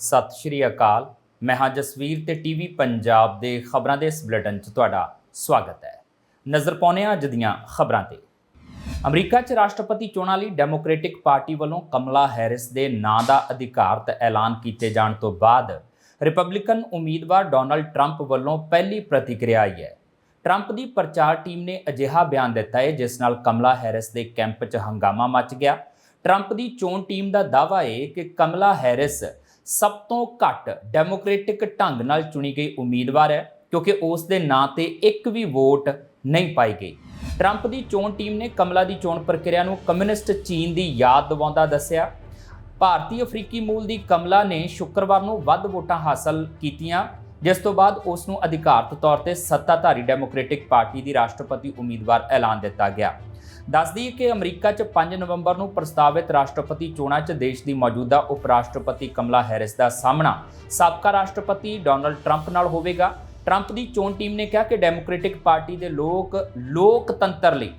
ਸਤਿ ਸ਼੍ਰੀ ਅਕਾਲ। ਮੈਂ ਹਾਂ ਜਸਵੀਰ ਤੇ ਟੀਵੀ ਪੰਜਾਬ ਦੇ ਖਬਰਾਂ ਦੇ ਇਸ ਬੁਲੇਟਿਨ 'ਚ ਤੁਹਾਡਾ ਸਵਾਗਤ ਹੈ। ਨਜ਼ਰ ਪਾਉਂਦੇ ਹਾਂ ਅੱਜ ਦੀਆਂ ਖਬਰਾਂ ਤੇ। ਅਮਰੀਕਾ 'ਚ ਰਾਸ਼ਟਰਪਤੀ ਚੋਣਾਂ ਲਈ ਡੈਮੋਕ੍ਰੈਟਿਕ ਪਾਰਟੀ ਵੱਲੋਂ ਕਮਲਾ ਹੈਰਿਸ ਦੇ ਨਾਂ ਦਾ ਅਧਿਕਾਰਤ ਐਲਾਨ ਕੀਤੇ ਜਾਣ ਤੋਂ ਬਾਅਦ ਰਿਪਬਲਿਕਨ ਉਮੀਦਵਾਰ ਡੋਨਲਡ ਟਰੰਪ ਵੱਲੋਂ ਪਹਿਲੀ ਪ੍ਰਤੀਕਿਰਿਆ ਆਈ ਹੈ। ਟਰੰਪ ਦੀ ਪ੍ਰਚਾਰ ਟੀਮ ਨੇ ਅਜਿਹਾ ਬਿਆਨ ਦਿੱਤਾ ਹੈ, ਜਿਸ ਨਾਲ ਕਮਲਾ ਹੈਰਿਸ ਦੇ ਕੈਂਪ 'ਚ ਹੰਗਾਮਾ ਮਚ ਗਿਆ। ਟਰੰਪ ਦੀ ਚੋਣ ਟੀਮ ਦਾ ਦਾਅਵਾ ਹੈ ਕਿ ਕਮਲਾ ਹੈਰਿਸ ਸਭ ਤੋਂ ਘੱਟ ਡੈਮੋਕ੍ਰੈਟਿਕ ਢੰਗ ਨਾਲ ਚੁਣੀ ਗਈ ਉਮੀਦਵਾਰ ਹੈ, ਕਿਉਂਕਿ ਉਸ ਦੇ ਨਾਂ ਤੇ ਇੱਕ ਵੀ ਵੋਟ ਨਹੀਂ ਪਾਈ ਗਈ। ਟਰੰਪ ਦੀ ਚੋਣ ਟੀਮ ਨੇ ਕਮਲਾ ਦੀ ਚੋਣ ਪ੍ਰਕਿਰਿਆ ਨੂੰ ਕਮਿਊਨਿਸਟ ਚੀਨ ਦੀ ਯਾਦ ਦਿਵਾਉਂਦਾ ਦੱਸਿਆ। ਭਾਰਤੀ ਅਫਰੀਕੀ ਮੂਲ ਦੀ ਕਮਲਾ ਨੇ ਸ਼ੁੱਕਰਵਾਰ ਨੂੰ ਵੱਧ ਵੋਟਾਂ ਹਾਸਲ ਕੀਤੀਆਂ, ਜਿਸ ਤੋਂ ਬਾਅਦ ਉਸ ਨੂੰ ਅਧਿਕਾਰਤ ਤੌਰ ਤੇ ਸੱਤਾਧਾਰੀ ਡੈਮੋਕ੍ਰੈਟਿਕ ਪਾਰਟੀ ਦੀ ਰਾਸ਼ਟਰਪਤੀ ਉਮੀਦਵਾਰ ਐਲਾਨ ਦਿੱਤਾ ਗਿਆ। ਦੱਸਦੀ ਕਿ ਅਮਰੀਕਾ 'ਚ 5 ਨਵੰਬਰ ਨੂੰ ਪ੍ਰਸਤਾਵਿਤ ਰਾਸ਼ਟਰਪਤੀ ਚੋਣਾਂ 'ਚ ਦੇਸ਼ ਦੀ ਮੌਜੂਦਾ ਉਪ ਰਾਸ਼ਟਰਪਤੀ ਕਮਲਾ ਹੈਰਿਸ ਦਾ ਸਾਹਮਣਾ। ਸਾਬਕਾ ਰਾਸ਼ਟਰਪਤੀ ਡੋਨਲਡ ਟਰੰਪ ਨਾਲ ਹੋਵੇਗਾ। ਟਰੰਪ ਦੀ ਚੋਣ ਟੀਮ ਨੇ ਕਿਹਾ ਕਿ ਡੈਮੋਕ੍ਰੈਟਿਕ ਪਾਰਟੀ ਦੇ ਲੋਕ, ਲੋਕਤੰਤਰ ਲਈ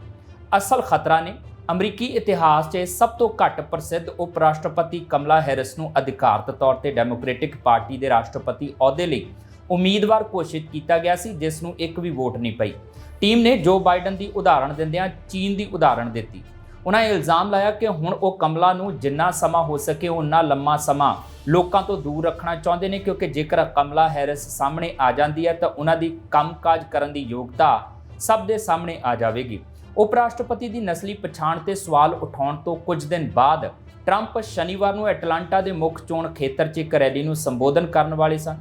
ਅਸਲ ਖਤਰਾ ਨੇ। ਅਮਰੀਕੀ ਇਤਿਹਾਸ 'ਚ ਸਭ ਤੋਂ ਘੱਟ ਪ੍ਰਸਿੱਧ ਉਪ ਰਾਸ਼ਟਰਪਤੀ ਕਮਲਾ ਹੈਰਿਸ ਨੂੰ ਅਧਿਕਾਰਤ ਤੌਰ ਤੇ ਡੈਮੋਕ੍ਰੈਟਿਕ ਪਾਰਟੀ ਦੇ ਰਾਸ਼ਟਰਪਤੀ ਅਹੁਦੇ ਲਈ ਉਮੀਦਵਾਰ ਘੋਸ਼ਿਤ ਕੀਤਾ ਗਿਆ ਸੀ, ਜਿਸ ਨੂੰ ਇੱਕ ਵੀ ਵੋਟ ਨਹੀਂ ਪਈ। ਟੀਮ ਨੇ ਜੋ ਬਾਈਡਨ ਦੀ ਉਦਾਹਰਣ ਦਿੰਦਿਆਂ ਚੀਨ ਦੀ ਉਦਾਹਰਣ ਦਿੱਤੀ। ਉਹਨਾਂ ਇਹ ਇਲਜ਼ਾਮ ਲਾਇਆ ਕਿ ਹੁਣ ਉਹ ਕਮਲਾ ਨੂੰ ਜਿੰਨਾ ਸਮਾਂ ਹੋ ਸਕੇ ਉਨਾ ਲੰਮਾ ਸਮਾਂ ਲੋਕਾਂ ਤੋਂ ਦੂਰ ਰੱਖਣਾ ਚਾਹੁੰਦੇ ਨੇ, ਕਿਉਂਕਿ ਜੇਕਰ ਕਮਲਾ ਹੈਰਿਸ ਸਾਹਮਣੇ ਆ ਜਾਂਦੀ ਹੈ ਤਾਂ ਉਹਨਾਂ ਦੀ ਕੰਮਕਾਜ ਕਰਨ ਦੀ ਯੋਗਤਾ ਸਭ ਦੇ ਸਾਹਮਣੇ ਆ ਜਾਵੇਗੀ। ਉਪ ਰਾਸ਼ਟਰਪਤੀ ਦੀ ਨਸਲੀ ਪਛਾਣ ਤੇ ਸਵਾਲ ਉਠਾਉਣ ਤੋਂ ਕੁਝ ਦਿਨ ਬਾਅਦ ਟਰੰਪ ਸ਼ਨੀਵਾਰ ਨੂੰ ਐਟਲਾਂਟਾ ਦੇ ਮੁੱਖ ਚੋਣ ਖੇਤਰ 'ਚ ਇੱਕ ਰੈਲੀ ਨੂੰ ਸੰਬੋਧਨ ਕਰਨ ਵਾਲੇ ਸਨ।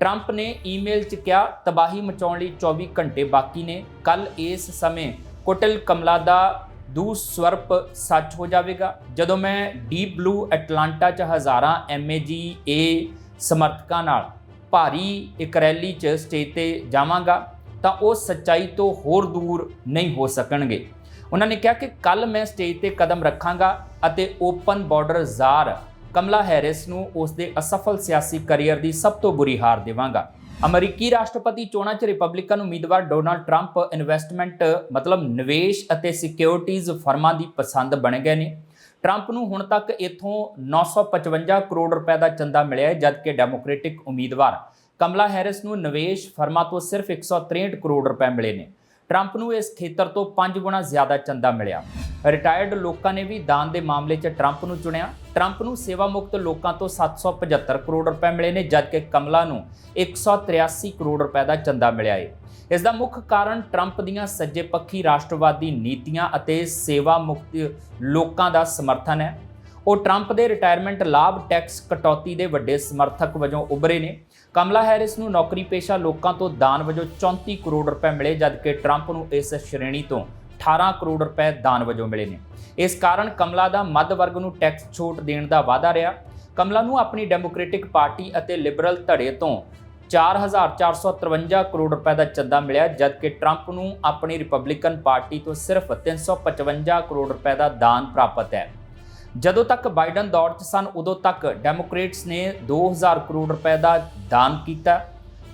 ਟਰੰਪ ਨੇ ਈਮੇਲ 'ਚ ਕਿਹਾ, ਤਬਾਹੀ ਮਚਾਉਣ ਲਈ 24 ਘੰਟੇ ਬਾਕੀ ਨੇ। ਕੱਲ ਇਸ ਸਮੇਂ ਕੁਟਲ ਕਮਲਾ ਦਾ ਦੂ ਸਵਰਪ ਸੱਚ ਹੋ ਜਾਵੇਗਾ। ਜਦੋਂ ਮੈਂ ਡੀਪ ਬਲੂ ਐਟਲਾਂਟਾ 'ਚ ਹਜ਼ਾਰਾਂ ਐਮਏਜੀਏ ਸਮਰਥਕਾਂ ਨਾਲ ਭਾਰੀ ਇੱਕ ਰੈਲੀ 'ਚ ਸਟੇਜ ਤੇ ਜਾਵਾਂਗਾ, ਤਾਂ ਉਹ ਸੱਚਾਈ ਤੋਂ ਹੋਰ ਦੂਰ ਨਹੀਂ ਹੋ ਸਕਣਗੇ। ਉਹਨਾਂ ਨੇ ਕਿਹਾ ਕਿ ਕੱਲ ਮੈਂ ਸਟੇਜ ਤੇ ਕਦਮ ਰੱਖਾਂਗਾ ਅਤੇ ਓਪਨ ਬਾਰਡਰ ਜ਼ਾਰ ਕਮਲਾ ਹੈਰਿਸ ਨੂੰ ਉਸ ਦੇ ਅਸਫਲ ਸਿਆਸੀ ਕੈਰੀਅਰ ਦੀ ਸਭ ਤੋਂ ਬੁਰੀ ਹਾਰ ਦੇਵਾਂਗਾ। ਅਮਰੀਕੀ ਰਾਸ਼ਟਰਪਤੀ ਚੋਣਾਂ 'ਚ ਰਿਪਬਲਿਕਨ ਉਮੀਦਵਾਰ ਡੋਨਾਲਡ ਟਰੰਪ ਇਨਵੈਸਟਮੈਂਟ ਮਤਲਬ ਨਿਵੇਸ਼ ਅਤੇ ਸਿਕਿਉਰਿਟੀਜ਼ ਫਰਮਾਂ ਦੀ ਪਸੰਦ ਬਣ ਗਏ ਨੇ। ਟਰੰਪ ਨੂੰ ਹੁਣ ਤੱਕ ਇਥੋਂ 955 ਕਰੋੜ ਰੁਪਏ ਦਾ ਚੰਦਾ ਮਿਲਿਆ ਹੈ, ਜਦਕਿ ਡੈਮੋਕ੍ਰੈਟਿਕ ਉਮੀਦਵਾਰ ਕਮਲਾ ਹੈਰਿਸ ਨੂੰ ਨਿਵੇਸ਼ ਫਰਮਾਂ ਤੋਂ ਸਿਰਫ 163 ਕਰੋੜ ਰੁਪਏ ਮਿਲੇ ਨੇ। ਟਰੰਪ ਨੂੰ ਇਸ ਖੇਤਰ ਤੋਂ 5 ਗੁਣਾ ਜ਼ਿਆਦਾ ਚੰਦਾ ਮਿਲਿਆ। ਰਿਟਾਇਰਡ ਲੋਕਾਂ ਨੇ ਵੀ ਦਾਨ ਦੇ ਮਾਮਲੇ 'ਚ ਟਰੰਪ ਨੂੰ ਚੁਣਿਆ। ਟਰੰਪ ਨੂੰ ਸੇਵਾ ਮੁਕਤ ਲੋਕਾਂ ਤੋਂ 775 ਕਰੋੜ ਰੁਪਏ ਮਿਲੇ ਨੇ, ਜਦਕਿ ਕਮਲਾ ਨੂੰ 183 ਕਰੋੜ ਰੁਪਏ ਦਾ ਚੰਦਾ ਮਿਲਿਆ ਏ। ਇਸ ਦਾ ਮੁੱਖ ਕਾਰਨ ਟਰੰਪ ਦੀਆਂ ਸੱਜੇ ਪੱਖੀ ਰਾਸ਼ਟਰਵਾਦੀ ਨੀਤੀਆਂ ਅਤੇ ਸੇਵਾ ਮੁਕਤ ਲੋਕਾਂ ਦਾ ਸਮਰਥਨ ਹੈ। ਉਹ ਟਰੰਪ ਦੇ ਰਿਟਾਇਰਮੈਂਟ ਲਾਭ ਟੈਕਸ ਕਟੌਤੀ ਦੇ ਵੱਡੇ ਸਮਰਥਕ ਵਜੋਂ ਉਭਰੇ ਨੇ। ਕਮਲਾ ਹੈਰਿਸ ਨੂੰ ਨੌਕਰੀ ਪੇਸ਼ਾ ਲੋਕਾਂ ਤੋਂ ਦਾਨ ਵਜੋਂ 34 ਕਰੋੜ ਰੁਪਏ ਮਿਲੇ ਜਦਕਿ ਟਰੰਪ ਨੂੰ ਇਸ ਸ਼੍ਰੇਣੀ ਤੋਂ 18 ਕਰੋੜ ਰੁਪਏ ਦਾਨ ਵਜੋਂ ਮਿਲੇ ਨੇ। ਇਸ ਕਾਰਨ ਕਮਲਾ ਦਾ ਮੱਧ ਵਰਗ ਨੂੰ ਟੈਕਸ ਛੋਟ ਦੇਣ ਦਾ ਵਾਅਦਾ ਰਿਹਾ। ਕਮਲਾ ਨੂੰ ਆਪਣੀ ਡੈਮੋਕ੍ਰੈਟਿਕ ਪਾਰਟੀ ਅਤੇ ਲਿਬਰਲ ਧੜੇ ਤੋਂ 4453 ਕਰੋੜ ਰੁਪਏ ਦਾ ਚੱਦਾ ਮਿਲਿਆ ਜਦਕਿ ਟਰੰਪ ਨੂੰ ਆਪਣੀ ਰਿਪਬਲਿਕਨ ਪਾਰਟੀ ਤੋਂ ਸਿਰਫ 355 ਕਰੋੜ ਰੁਪਏ ਦਾ ਦਾਨ ਪ੍ਰਾਪਤ ਹੈ। ਜਦੋਂ ਤੱਕ ਬਾਈਡਨ ਦੌਰ 'ਚ ਸਨ, ਉਦੋਂ ਤੱਕ ਡੈਮੋਕ੍ਰੇਟਸ ਨੇ 2000 ਕਰੋੜ ਰੁਪਏ ਦਾ ਦਾਨ ਕੀਤਾ।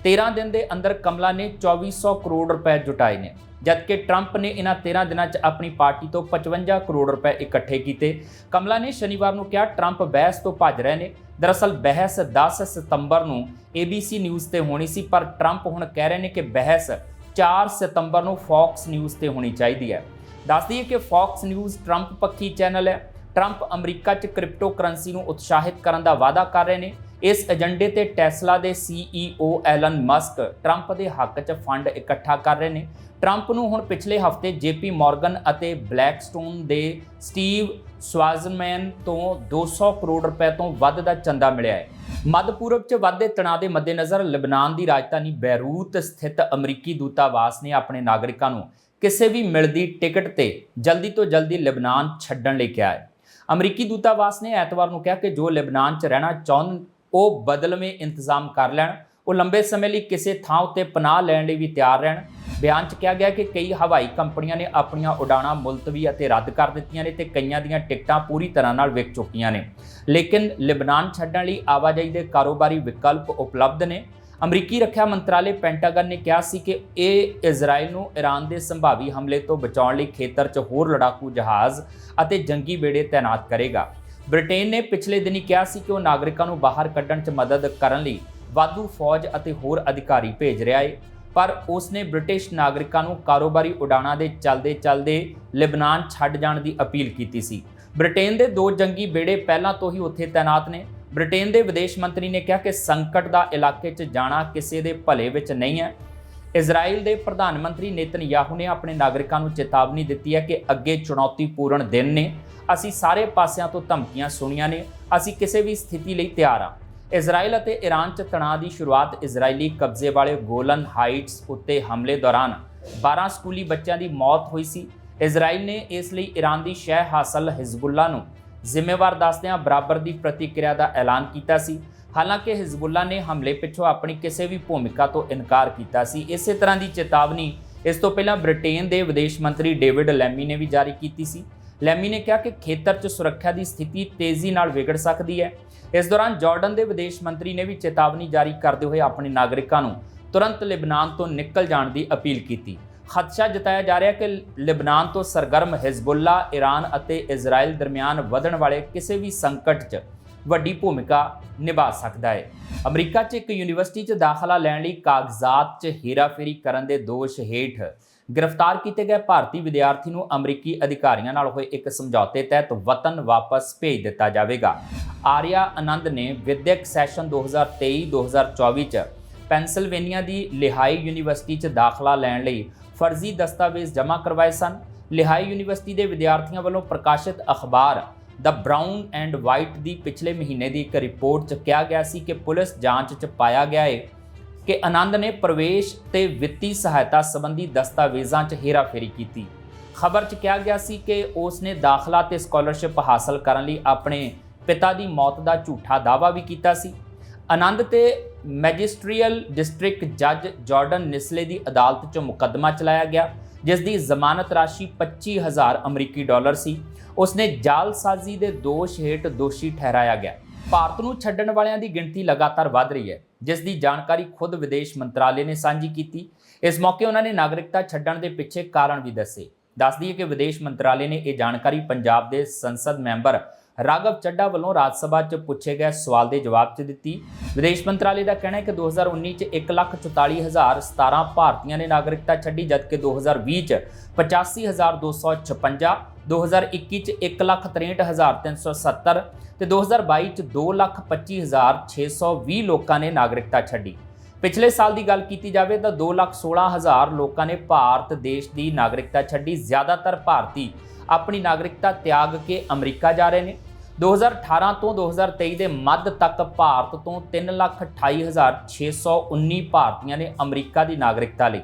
13 ਦਿਨ ਦੇ ਅੰਦਰ ਕਮਲਾ ਨੇ 2400 ਕਰੋੜ ਰੁਪਏ ਜੁਟਾਏ ਨੇ, ਜਦਕਿ ਟਰੰਪ ਨੇ ਇਹਨਾਂ 13 ਦਿਨਾਂ 'ਚ ਆਪਣੀ ਪਾਰਟੀ ਤੋਂ 55 ਕਰੋੜ ਰੁਪਏ ਇਕੱਠੇ ਕੀਤੇ। ਕਮਲਾ ਨੇ ਸ਼ਨੀਵਾਰ ਨੂੰ ਕਿਹਾ, ਟਰੰਪ ਬਹਿਸ ਤੋਂ ਭੱਜ ਰਹੇ ਨੇ। ਦਰਅਸਲ, ਬਹਿਸ 10 ਸਤੰਬਰ ਨੂੰ ABC ਨਿਊਜ਼ ਤੇ ਹੋਣੀ ਸੀ, ਪਰ ਟਰੰਪ ਹੁਣ ਕਹਿ ਰਹੇ ਨੇ ਕਿ ਬਹਿਸ 4 ਸਤੰਬਰ ਨੂੰ ਫੌਕਸ ਨਿਊਜ਼ ਤੇ ਹੋਣੀ ਚਾਹੀਦੀ ਹੈ। ਦੱਸਦੀ ਹੈ ਕਿ ਫੌਕਸ ਨਿਊਜ਼ ਟਰੰਪ ਪੱਖੀ ਚੈਨਲ ਹੈ। ਟਰੰਪ ਅਮਰੀਕਾ 'ਚ ਕ੍ਰਿਪਟੋ ਕਰੰਸੀ ਨੂੰ ਉਤਸ਼ਾਹਿਤ ਕਰਨ ਦਾ ਵਾਅਦਾ ਕਰ ਰਹੇ ਨੇ। ਇਸ ਏਜੰਡੇ ਤੇ ਟੈਸਲਾ ਦੇ CEO ਐਲਨ ਮਸਕ ਟਰੰਪ ਦੇ ਹੱਕ 'ਚ ਫੰਡ ਇਕੱਠਾ ਕਰ ਰਹੇ ਨੇ। ਟਰੰਪ ਨੂੰ ਹੁਣ ਪਿਛਲੇ ਹਫ਼ਤੇ ਜੇਪੀ ਮਾਰਗਨ ਅਤੇ ਬਲੈਕਸਟੋਨ ਦੇ ਸਟੀਵ ਸਵਾਜ਼ਮੈਨ ਤੋਂ 200 ਕਰੋੜ ਰੁਪਏ ਤੋਂ ਵੱਧ ਦਾ ਚੰਦਾ ਮਿਲਿਆ ਹੈ। ਮੱਧ ਪੂਰਬ 'ਚ ਵੱਧਦੇ ਤਣਾਅ ਦੇ ਮੱਦੇਨਜ਼ਰ ਲਿਬਨਾਨ ਦੀ ਰਾਜਧਾਨੀ ਬੈਰੂਤ ਸਥਿਤ ਅਮਰੀਕੀ ਦੂਤਾਵਾਸ ਨੇ ਆਪਣੇ ਨਾਗਰਿਕਾਂ ਨੂੰ ਕਿਸੇ ਵੀ ਮਿਲਦੀ ਟਿਕਟ ਤੇ ਜਲਦੀ ਤੋਂ ਜਲਦੀ ਲਿਬਨਾਨ ਛੱਡਣ ਲਈ ਕਿਹਾ ਹੈ। ਅਮਰੀਕੀ ਦੂਤਾਵਾਸ ਨੇ ਐਤਵਾਰ ਨੂੰ ਕਿਹਾ ਕਿ ਜੋ ਲਿਬਨਾਨ 'ਚ ਰਹਿਣਾ ਚਾਹੁੰਦੇ, ਉਹ ਬਦਲਵੇਂ ਇੰਤਜ਼ਾਮ ਕਰ ਲੈਣ। ਉਹ ਲੰਬੇ ਸਮੇਂ ਲਈ ਕਿਸੇ ਥਾਂ ਉੱਤੇ ਪਨਾਹ ਲੈਣ ਲਈ ਵੀ ਤਿਆਰ ਰਹਿਣ। ਬਿਆਨ 'ਚ ਕਿਹਾ ਗਿਆ ਕਿ ਕਈ ਹਵਾਈ ਕੰਪਨੀਆਂ ਨੇ ਆਪਣੀਆਂ ਉਡਾਣਾਂ ਮੁਲਤਵੀ ਅਤੇ ਰੱਦ ਕਰ ਦਿੱਤੀਆਂ ਨੇ ਤੇ ਕਈਆਂ ਦੀਆਂ ਟਿਕਟਾਂ ਪੂਰੀ ਤਰ੍ਹਾਂ ਨਾਲ ਵਿਕ ਚੁੱਕੀਆਂ ਨੇ। ਲੇਕਿਨ ਲਿਬਨਾਨ ਛੱਡਣ ਲਈ ਆਵਾਜਾਈ ਦੇ ਕਾਰੋਬਾਰੀ ਵਿਕਲਪ ਉਪਲਬਧ ਨੇ। ਅਮਰੀਕੀ ਰੱਖਿਆ ਮੰਤਰਾਲੇ ਪੈਂਟਾਗਨ ਨੇ ਕਿਹਾ ਸੀ ਕਿ ਇਹ ਇਜ਼ਰਾਈਲ ਨੂੰ ਈਰਾਨ ਦੇ ਸੰਭਾਵੀ ਹਮਲੇ ਤੋਂ ਬਚਾਉਣ ਲਈ ਖੇਤਰ 'ਚ ਹੋਰ ਲੜਾਕੂ ਜਹਾਜ਼ ਅਤੇ ਜੰਗੀ ਬੇੜੇ ਤਾਇਨਾਤ ਕਰੇਗਾ। ਬ੍ਰਿਟੇਨ ਨੇ ਪਿਛਲੇ ਦਿਨੀ ਕਿਹਾ ਸੀ ਕਿ ਉਹ ਨਾਗਰਿਕਾਂ ਨੂੰ ਬਾਹਰ ਕੱਢਣ 'ਚ ਮਦਦ ਕਰਨ ਲਈ ਵਾਧੂ ਫੌਜ ਅਤੇ ਹੋਰ ਅਧਿਕਾਰੀ ਭੇਜ ਰਿਹਾ ਹੈ ਪਰ ਉਸ ਨੇ ਬ੍ਰਿਟਿਸ਼ ਨਾਗਰਿਕਾਂ ਨੂੰ ਕਾਰੋਬਾਰੀ ਉਡਾਣਾਂ ਦੇ ਚੱਲਦੇ ਚੱਲਦੇ ਲਿਬਨਾਨ ਛੱਡ ਜਾਣ ਦੀ ਅਪੀਲ ਕੀਤੀ ਸੀ। ਬ੍ਰਿਟੇਨ ਦੇ ਦੋ ਜੰਗੀ ਬੇੜੇ ਪਹਿਲਾਂ ਤੋਂ ਹੀ ਉੱਥੇ ਤਾਇਨਾਤ ਨੇ। ਬ੍ਰਿਟੇਨ ਦੇ ਵਿਦੇਸ਼ ਮੰਤਰੀ ਨੇ ਕਿਹਾ ਕਿ ਸੰਕਟ ਦਾ ਇਲਾਕੇ 'ਚ ਜਾਣਾ ਕਿਸੇ ਦੇ ਭਲੇ ਵਿੱਚ ਨਹੀਂ ਹੈ। ਇਜ਼ਰਾਈਲ ਦੇ ਪ੍ਰਧਾਨ ਮੰਤਰੀ ਨੇਤਨਯਾਹੂ ਨੇ ਆਪਣੇ ਨਾਗਰਿਕਾਂ ਨੂੰ ਚੇਤਾਵਨੀ ਦਿੱਤੀ ਹੈ ਕਿ ਅੱਗੇ ਚੁਣੌਤੀਪੂਰਨ ਦਿਨ ਨੇ। ਅਸੀਂ ਸਾਰੇ ਪਾਸਿਆਂ ਤੋਂ ਧਮਕੀਆਂ ਸੁਣੀਆਂ ਨੇ। ਅਸੀਂ ਕਿਸੇ ਵੀ ਸਥਿਤੀ ਲਈ ਤਿਆਰ ਹਾਂ। ਇਜ਼ਰਾਈਲ ਅਤੇ ਈਰਾਨ 'ਚ ਤਣਾਅ ਦੀ ਸ਼ੁਰੂਆਤ ਇਜ਼ਰਾਈਲੀ ਕਬਜ਼ੇ ਵਾਲੇ ਗੋਲਨ ਹਾਈਟਸ ਉੱਤੇ ਹਮਲੇ ਦੌਰਾਨ 12 ਸਕੂਲੀ ਬੱਚਿਆਂ ਦੀ ਮੌਤ ਹੋਈ ਸੀ। ਇਜ਼ਰਾਈਲ ਨੇ ਇਸ ਲਈ ਈਰਾਨ ਦੀ ਸ਼ਹਿ ਹਾਸਲ ਹਿਜ਼ਬੁੱਲਾ ਨੂੰ ਜ਼ਿੰਮੇਵਾਰ ਦੱਸਦਿਆਂ ਬਰਾਬਰ ਦੀ ਪ੍ਰਤੀਕਿਰਿਆ ਦਾ ਐਲਾਨ ਕੀਤਾ ਸੀ। ਹਾਲਾਂਕਿ ਹਿਜ਼ਬੁੱਲਾ ਨੇ ਹਮਲੇ ਪਿੱਛੋਂ ਆਪਣੀ ਕਿਸੇ ਵੀ ਭੂਮਿਕਾ ਤੋਂ ਇਨਕਾਰ ਕੀਤਾ ਸੀ। ਇਸੇ ਤਰ੍ਹਾਂ ਦੀ ਚੇਤਾਵਨੀ ਇਸ ਤੋਂ ਪਹਿਲਾਂ ਬ੍ਰਿਟੇਨ ਦੇ ਵਿਦੇਸ਼ ਮੰਤਰੀ ਡੇਵਿਡ ਲੈਮੀ ਨੇ ਵੀ ਜਾਰੀ ਕੀਤੀ ਸੀ। ਲੈਮੀ ਨੇ ਕਿਹਾ ਕਿ ਖੇਤਰ 'ਚ ਸੁਰੱਖਿਆ ਦੀ ਸਥਿਤੀ ਤੇਜ਼ੀ ਨਾਲ ਵਿਗੜ ਸਕਦੀ ਹੈ। ਇਸ ਦੌਰਾਨ ਜਾਰਡਨ ਦੇ ਵਿਦੇਸ਼ ਮੰਤਰੀ ਨੇ ਵੀ ਚੇਤਾਵਨੀ ਜਾਰੀ ਕਰਦੇ ਹੋਏ ਆਪਣੇ ਨਾਗਰਿਕਾਂ ਨੂੰ ਤੁਰੰਤ ਲਿਬਨਾਨ ਤੋਂ ਨਿਕਲ ਜਾਣ ਦੀ ਅਪੀਲ ਕੀਤੀ। ਖਦਸ਼ਾ ਜਤਾਇਆ ਜਾ ਰਿਹਾ ਕਿ ਲਿਬਨਾਨ ਤੋਂ ਸਰਗਰਮ ਹਿਜ਼ਬੁੱਲਾ ਈਰਾਨ ਅਤੇ ਇਜ਼ਰਾਈਲ ਦਰਮਿਆਨ ਵਧਣ ਵਾਲੇ ਕਿਸੇ ਵੀ ਸੰਕਟ 'ਚ ਵੱਡੀ ਭੂਮਿਕਾ ਨਿਭਾ ਸਕਦਾ ਹੈ। ਅਮਰੀਕਾ 'ਚ ਇੱਕ ਯੂਨੀਵਰਸਿਟੀ 'ਚ ਦਾਖਲਾ ਲੈਣ ਲਈ ਕਾਗਜ਼ਾਤ 'ਚ ਹੇਰਾਫੇਰੀ ਕਰਨ ਦੇ ਦੋਸ਼ ਹੇਠ ਗ੍ਰਿਫਤਾਰ ਕੀਤੇ ਗਏ ਭਾਰਤੀ ਵਿਦਿਆਰਥੀ ਨੂੰ ਅਮਰੀਕੀ ਅਧਿਕਾਰੀਆਂ ਨਾਲ ਹੋਏ ਇੱਕ ਸਮਝੌਤੇ ਤਹਿਤ ਵਤਨ ਵਾਪਸ ਭੇਜ ਦਿੱਤਾ ਜਾਵੇਗਾ। ਆਰਿਆ ਆਨੰਦ ਨੇ ਵਿਦਿਅਕ ਸੈਸ਼ਨ 2023-2024 'ਚ ਪੈਨਸਿਲਵੇਨੀਆ ਦੀ ਲਿਹਾਈ ਯੂਨੀਵਰਸਿਟੀ 'ਚ ਦਾਖਲਾ ਲੈਣ ਲਈ ਫਰਜ਼ੀ ਦਸਤਾਵੇਜ਼ ਜਮ੍ਹਾਂ ਕਰਵਾਏ ਸਨ। ਲਿਹਾਈ ਯੂਨੀਵਰਸਿਟੀ ਦੇ ਵਿਦਿਆਰਥੀਆਂ ਵੱਲੋਂ ਪ੍ਰਕਾਸ਼ਿਤ ਅਖਬਾਰ ਦ ਬ੍ਰਾਊਨ ਐਂਡ ਵਾਈਟ ਦੀ ਪਿਛਲੇ ਮਹੀਨੇ ਦੀ ਇੱਕ ਰਿਪੋਰਟ 'ਚ ਕਿਹਾ ਗਿਆ ਸੀ ਕਿ ਪੁਲਿਸ ਜਾਂਚ 'ਚ ਪਾਇਆ ਗਿਆ ਹੈ ਕਿ ਆਨੰਦ ਨੇ ਪ੍ਰਵੇਸ਼ ਤੇ ਵਿੱਤੀ ਸਹਾਇਤਾ ਸੰਬੰਧੀ ਦਸਤਾਵੇਜ਼ਾਂ 'ਚ ਹੇਰਾਫੇਰੀ ਕੀਤੀ। ਖਬਰ 'ਚ ਕਿਹਾ ਗਿਆ ਸੀ ਕਿ ਉਸ ਨੇ ਦਾਖਲਾ ਤੇ ਸਕਾਲਰਸ਼ਿਪ ਹਾਸਲ ਕਰਨ ਲਈ ਆਪਣੇ ਪਿਤਾ ਦੀ ਮੌਤ ਦਾ ਝੂਠਾ ਦਾਅਵਾ ਵੀ ਕੀਤਾ ਸੀ। ਆਨੰਦ ਤੇ ਮੈਜਿਸਟਰੀਅਲ ਡਿਸਟ੍ਰਿਕਟ ਜੱਜ ਜਾਰਡਨ ਨਿਸਲੇ ਦੀ ਅਦਾਲਤ 'ਚ ਮੁਕੱਦਮਾ ਚਲਾਇਆ ਗਿਆ, ਜਿਸ ਦੀ ਜ਼ਮਾਨਤ ਰਾਸ਼ੀ 25000 ਅਮਰੀਕੀ ਡਾਲਰ ਸੀ। ਉਸਨੇ ਜਾਲਸਾਜ਼ੀ ਦੇ ਦੋਸ਼ ਹੇਠ ਦੋਸ਼ੀ ਠਹਿਰਾਇਆ ਗਿਆ। ਭਾਰਤ ਨੂੰ ਛੱਡਣ ਵਾਲਿਆਂ ਦੀ ਗਿਣਤੀ ਲਗਾਤਾਰ ਵਧ ਰਹੀ ਹੈ, ਜਿਸ ਦੀ ਜਾਣਕਾਰੀ ਖੁਦ ਵਿਦੇਸ਼ ਮੰਤਰਾਲੇ ਨੇ ਸਾਂਝੀ ਕੀਤੀ। ਇਸ ਮੌਕੇ ਉਹਨਾਂ ਨੇ ਨਾਗਰਿਕਤਾ ਛੱਡਣ ਦੇ ਪਿੱਛੇ ਕਾਰਨ ਵੀ ਦੱਸੇ। ਦੱਸ ਦਈਏ ਕਿ ਵਿਦੇਸ਼ ਮੰਤਰਾਲੇ ਨੇ ਇਹ ਜਾਣਕਾਰੀ ਪੰਜਾਬ ਦੇ ਸੰਸਦ ਮੈਂਬਰ ਰਾਘਵ ਚੱਡਾ ਵੱਲੋਂ ਰਾਜ ਸਭਾ 'ਚ ਪੁੱਛੇ ਗਏ ਸਵਾਲ ਦੇ ਜਵਾਬ 'ਚ ਦਿੱਤੀ। ਵਿਦੇਸ਼ ਮੰਤਰਾਲੇ ਦਾ ਕਹਿਣਾ ਹੈ ਕਿ 2019 'ਚ 144017 ਭਾਰਤੀਆਂ ਨੇ ਨਾਗਰਿਕਤਾ ਛੱਡੀ, ਜਦਕਿ 2020 'ਚ 85256 2021 'ਚ 163370 ਤੇ 2022 'ਚ 225620 ਲੋਕਾਂ ਨੇ ਨਾਗਰਿਕਤਾ ਛੱਡੀ। ਪਿਛਲੇ ਸਾਲ ਦੀ ਗੱਲ ਕੀਤੀ ਜਾਵੇ ਤਾਂ 216000 ਲੋਕਾਂ ਨੇ ਭਾਰਤ, ਦੇਸ਼ ਦੀ ਨਾਗਰਿਕਤਾ ਛੱਡੀ। ਜ਼ਿਆਦਾਤਰ ਭਾਰਤੀ ਆਪਣੀ ਨਾਗਰਿਕਤਾ ਤਿਆਗ ਕੇ ਅਮਰੀਕਾ ਜਾ ਰਹੇ ਨੇ। 2018 ਤੋਂ 2023 ਦੇ ਮੱਧ ਤੱਕ ਭਾਰਤ ਤੋਂ 328619 ਭਾਰਤੀਆਂ ਨੇ ਅਮਰੀਕਾ ਦੀ ਨਾਗਰਿਕਤਾ ਲਈ।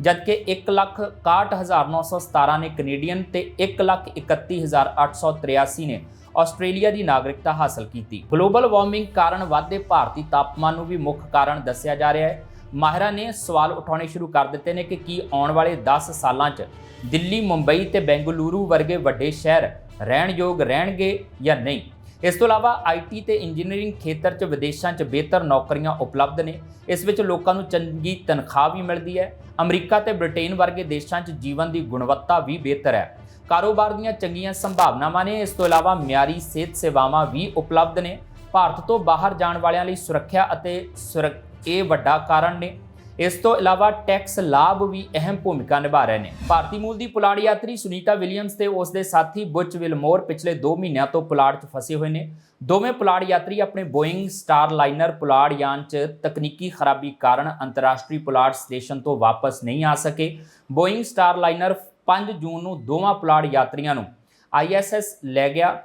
ਜਦਕਿ 161917 ਨੇ ਕੈਨੇਡੀਅਨ ਤੇ 131883 ਨੇ ਆਸਟ੍ਰੇਲੀਆ ਦੀ ਨਾਗਰਿਕਤਾ ਹਾਸਲ ਕੀਤੀ। ਗਲੋਬਲ ਵਾਰਮਿੰਗ ਕਾਰਨ ਵਾਧੇ ਭਾਰਤੀ ਤਾਪਮਾਨ ਨੂੰ ਵੀ ਮੁੱਖ ਕਾਰਨ ਦੱਸਿਆ ਜਾ ਰਿਹਾ ਹੈ। ਮਾਹਿਰਾਂ ਨੇ ਸਵਾਲ ਉਠਾਉਣੇ ਸ਼ੁਰੂ ਕਰ ਦਿੱਤੇ ਨੇ ਕਿ ਕੀ ਆਉਣ ਵਾਲੇ 10 ਸਾਲਾਂ 'ਚ ਦਿੱਲੀ, ਮੁੰਬਈ ਤੇ ਬੈਂਗਲੁਰੂ ਵਰਗੇ ਵੱਡੇ ਸ਼ਹਿਰ ਰਹਿਣਯੋਗ ਰਹਿਣਗੇ ਜਾਂ ਨਹੀਂ? ਇਸ ਤੋਂ ਇਲਾਵਾ ਆਈਟੀ ਤੇ ਇੰਜੀਨੀਅਰਿੰਗ ਖੇਤਰ 'ਚ ਵਿਦੇਸ਼ਾਂ 'ਚ ਬਿਹਤਰ ਨੌਕਰੀਆਂ ਉਪਲਬਧ ਨੇ। ਇਸ ਵਿੱਚ ਲੋਕਾਂ ਨੂੰ ਚੰਗੀ ਤਨਖਾਹ ਵੀ ਮਿਲਦੀ ਹੈ। ਅਮਰੀਕਾ ਤੇ ਬ੍ਰਿਟੇਨ ਵਰਗੇ ਦੇਸ਼ਾਂ 'ਚ ਜੀਵਨ ਦੀ ਗੁਣਵੱਤਾ ਵੀ ਬਿਹਤਰ ਹੈ। ਕਾਰੋਬਾਰ ਦੀਆਂ ਚੰਗੀਆਂ ਸੰਭਾਵਨਾਵਾਂ ਨੇ। ਇਸ ਤੋਂ ਇਲਾਵਾ ਮਿਆਰੀ ਸਿਹਤ ਸੇਵਾਵਾਂ ਵੀ ਉਪਲਬਧ ਨੇ। ਭਾਰਤ ਤੋਂ ਬਾਹਰ ਜਾਣ ਵਾਲਿਆਂ ਲਈ ਸੁਰੱਖਿਆ ਅਤੇ ਸੁਰੱਖ ਇਹ ਵੱਡਾ ਕਾਰਨ ਨੇ। ਇਸ ਤੋਂ ਇਲਾਵਾ ਟੈਕਸ ਲਾਭ ਵੀ ਅਹਿਮ ਭੂਮਿਕਾ ਨਿਭਾ ਰਹੇ ਨੇ। ਭਾਰਤੀ ਮੂਲ ਦੀ ਪੁਲਾੜ ਯਾਤਰੀ ਸੁਨੀਤਾ ਵਿਲੀਅਮਸ ਤੇ ਉਸ ਦੇ ਸਾਥੀ ਬੁੱਚ ਵਿਲਮੋਰ ਪਿਛਲੇ 2 ਮਹੀਨਿਆਂ ਤੋਂ ਪੁਲਾੜ 'ਚ ਫਸੇ ਹੋਏ ਨੇ। ਦੋਵੇਂ ਪੁਲਾੜ ਯਾਤਰੀ ਆਪਣੇ ਬੋਇੰਗ ਸਟਾਰ ਲਾਈਨਰ ਪੁਲਾੜ ਯਾਨ 'ਚ ਤਕਨੀਕੀ ਖਰਾਬੀ ਕਾਰਨ ਅੰਤਰਰਾਸ਼ਟਰੀ ਪੁਲਾੜ ਸਟੇਸ਼ਨ ਤੋਂ ਵਾਪਸ ਨਹੀਂ ਆ ਸਕੇ। ਬੋਇੰਗ ਸਟਾਰ ਲਾਈਨਰ 5 ਜੂਨ ਨੂੰ ਦੋਵਾਂ ਪੁਲਾੜ ਯਾਤਰੀਆਂ ਨੂੰ ਆਈਐਸਐਸ ਲੈ ਗਿਆ।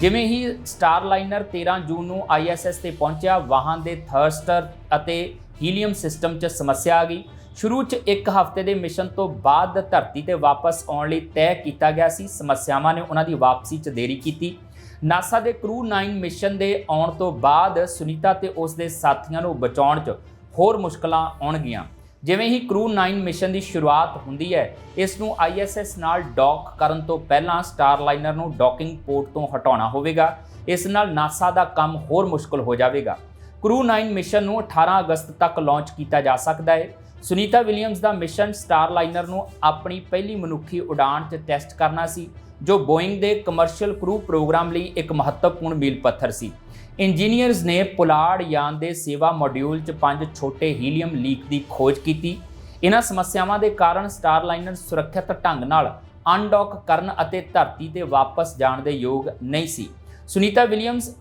ਜਿਵੇਂ ਹੀ ਸਟਾਰ ਲਾਈਨਰ 13 ਜੂਨ ਨੂੰ ਆਈਐਸਐਸ ਤੇ ਪਹੁੰਚਿਆ, ਵਾਹਨ ਦੇ ਥਰਸਟਰ ਅਤੇ ਹੀਲੀਅਮ ਸਿਸਟਮ 'ਚ ਸਮੱਸਿਆ ਆ ਗਈ। ਸ਼ੁਰੂ 'ਚ ਇੱਕ ਹਫ਼ਤੇ ਦੇ ਮਿਸ਼ਨ ਤੋਂ ਬਾਅਦ ਧਰਤੀ ਤੇ ਵਾਪਸ ਆਉਣ ਲਈ ਤੈਅ ਕੀਤਾ ਗਿਆ ਸੀ। ਸਮੱਸਿਆਵਾਂ ਨੇ ਉਹਨਾਂ ਦੀ ਵਾਪਸੀ 'ਚ ਦੇਰੀ ਕੀਤੀ। ਨਾਸਾ ਦੇ ਕਰੂ 9 ਮਿਸ਼ਨ ਦੇ ਆਉਣ ਤੋਂ ਬਾਅਦ ਸੁਨੀਤਾ ਤੇ ਉਸ ਦੇ ਸਾਥੀਆਂ ਨੂੰ ਬਚਾਉਣ 'ਚ ਹੋਰ ਮੁਸ਼ਕਲਾਂ ਆਉਣਗੀਆਂ। ਜਿਵੇਂ ਹੀ ਕਰੂ 9 ਮਿਸ਼ਨ ਦੀ ਸ਼ੁਰੂਆਤ ਹੁੰਦੀ ਹੈ, ਇਸ ਨੂੰ ISS ਨਾਲ ਡੌਕ ਕਰਨ ਤੋਂ ਪਹਿਲਾਂ ਸਟਾਰ ਲਾਈਨਰ ਨੂੰ ਡੌਕਿੰਗ ਪੋਰਟ ਤੋਂ ਹਟਾਉਣਾ ਹੋਵੇਗਾ। ਇਸ ਨਾਲ ਨਾਸਾ ਦਾ ਕੰਮ ਹੋਰ ਮੁਸ਼ਕਲ ਹੋ ਜਾਵੇਗਾ। ਕਰੂ 9 ਮਿਸ਼ਨ ਨੂੰ 18 ਅਗਸਤ ਤੱਕ ਲਾਂਚ ਕੀਤਾ ਜਾ ਸਕਦਾ ਹੈ। ਸੁਨੀਤਾ ਵਿਲੀਅਮਸ ਦਾ ਮਿਸ਼ਨ ਸਟਾਰ ਲਾਈਨਰ ਨੂੰ ਆਪਣੀ ਪਹਿਲੀ ਮਨੁੱਖੀ ਉਡਾਣ 'ਚ ਟੈਸਟ ਕਰਨਾ ਸੀ, ਜੋ ਬੋਇੰਗ ਦੇ ਕਮਰਸ਼ੀਅਲ ਕਰੂ ਪ੍ਰੋਗਰਾਮ ਲਈ ਇੱਕ ਮਹੱਤਵਪੂਰਨ ਮੀਲ ਪੱਥਰ ਸੀ। ਇੰਜੀਨੀਅਰਸ ਨੇ ਪੁਲਾੜ ਯਾਨ ਦੇ ਸੇਵਾ ਮੋਡਿਊਲ 'ਚ ਪੰਜ ਛੋਟੇ ਹੀਲੀਅਮ ਲੀਕ ਦੀ ਖੋਜ ਕੀਤੀ। ਇਹਨਾਂ ਸਮੱਸਿਆਵਾਂ ਦੇ ਕਾਰਨ ਸਟਾਰਲਾਈਨਰ ਸੁਰੱਖਿਅਤ ਢੰਗ ਨਾਲ ਅਨਡੌਕ ਕਰਨ ਅਤੇ ਧਰਤੀ ਤੇ ਵਾਪਸ ਜਾਣ ਦੇ ਯੋਗ ਨਹੀਂ ਸੀ। ਸੁਨੀਤਾ ਵਿਲੀਅਮਸ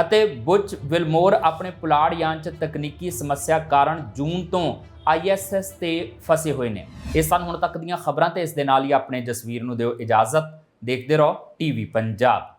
ਅਤੇ ਬੁਚ ਵਿਲਮੋਰ ਆਪਣੇ ਪੁਲਾੜ ਯਾਨ 'ਚ ਤਕਨੀਕੀ ਸਮੱਸਿਆ ਕਾਰਨ ਜੂਨ ਤੋਂ ISS ਤੇ ਫਸੇ ਹੋਏ ਨੇ। ਇਹ ਸਨ ਹੁਣ ਤੱਕ ਦੀਆਂ ਖਬਰਾਂ ਤੇ ਇਸ ਦੇ ਨਾਲ ਹੀ ਆਪਣੇ ਜਸਵੀਰ ਨੂੰ ਦਿਓ ਇਜਾਜ਼ਤ। ਦੇਖਦੇ ਰਹੋ ਟੀਵੀ ਪੰਜਾਬ।